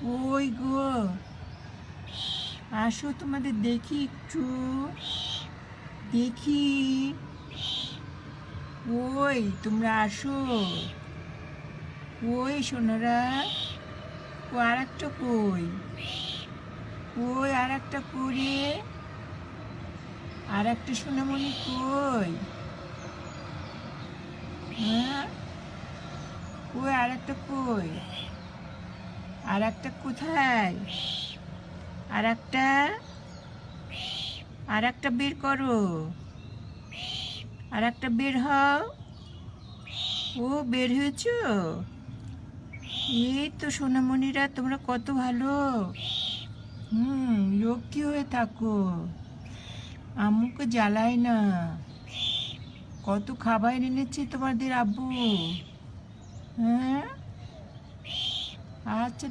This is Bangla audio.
কই গো। আসো তোমাদের দেখি একটু। দেখি। ওই, তোমরা আসো। ওই সোনারা, ও আর একটা কই? কই আর একটা করে আর একটা সোনামণি কই? হ্যাঁ? কই আর একটা কই? আর একটা কোথায়? আর একটা? আর একটা বের করো। আর একটা বের হও। ও, বের হয়েছ? এই তো সোনামণিরা, তোমরা কত ভালো। হুম, লক্ষ্মী হয়ে থাকো। আম্মুকে জ্বালায় না। কত খাবার এনেছে তোমাদের আব্বু? হ্যাঁ? আচ্ছা